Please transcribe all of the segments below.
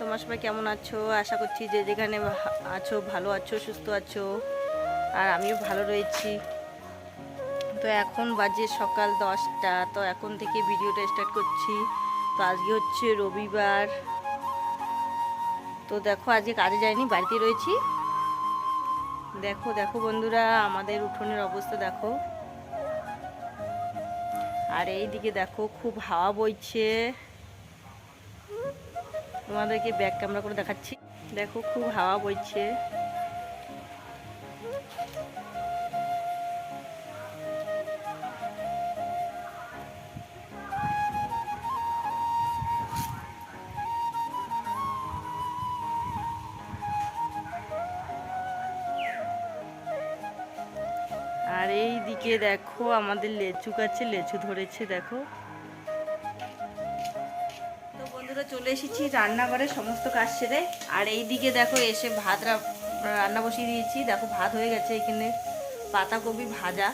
তোমরা সবাই কেমন আছো? আশা করছি যে যেখানে আছো, ভালো আছো, সুস্থ আছো। আর আমিও ভালো রয়েছি। তো এখন বাজে সকাল দশটা। তো এখন থেকে ভিডিওটা স্টার্ট করছি। তো আজকে হচ্ছে রবিবার। তো দেখো, আজকে কাজে যাইনি, বাড়িতে রয়েছি। দেখো দেখো বন্ধুরা, আমাদের উঠোনের অবস্থা দেখো। আর এই দিকে দেখো, খুব হাওয়া বইছে। তোমাদেরকে ব্যাক ক্যামেরা করে দেখাচ্ছি। দেখো, খুব হাওয়া বইছে। আর এই দিকে দেখো, আমাদের লেচু গাছে লেচু ধরেছে, দেখো। চলে এসেছি রান্নাঘরে, সমস্ত কাজ সেরে। আর এই দিকে দেখো এসে ভাত রান্না বসিয়ে দিয়েছি। দেখো ভাত হয়ে গেছে এখানে, পাতাকপি ভাজা।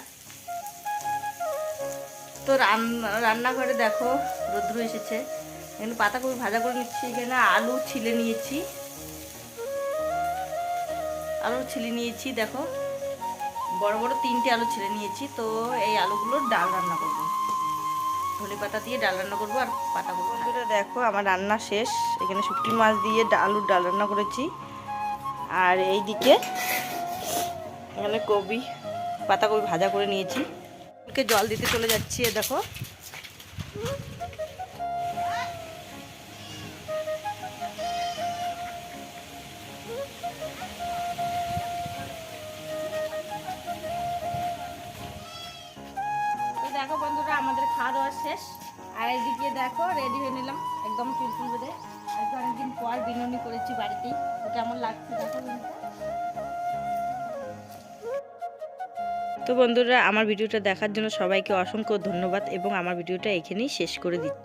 তো রান্না রান্নাঘরে দেখো রোদ্রু এসেছে। এখানে পাতাকপি ভাজা করে নিচ্ছি, এখানে আলু ছিলে নিয়েছি। আলু ছিলে নিয়েছি, দেখো। বড় বড় তিনটে আলু ছিলে নিয়েছি, তো এই আলুগুলোর ডাল রান্না করব। ধনে পাতা দিয়ে ডাল রান্না করব আর পাতা বন্ধুরা দেখো আমার রান্না শেষ। এখানে শুকটি মাছ দিয়ে আলুর ডাল রান্না করেছি। আর এই দিকে এখানে কবি পাতাকপি ভাজা করে নিয়েছি। ওকে জল দিতে চলে যাচ্ছি এ দেখো। দেখো বন্ধুরা আমাদের শেষ। আর এইদিকে দেখো রেডি হয়ে নিলাম। একদম চুলচুল বেঁধে। আজকে অনেকদিন পর বিনুনি করেছি বাড়িতেই। তো কেমন লাগছে, দেখো তো বন্ধুরা, আমার ভিডিওটা দেখার জন্য সবাইকে অসংখ্য ধন্যবাদ এবং আমার ভিডিওটা এখানেই শেষ করে দিচ্ছি।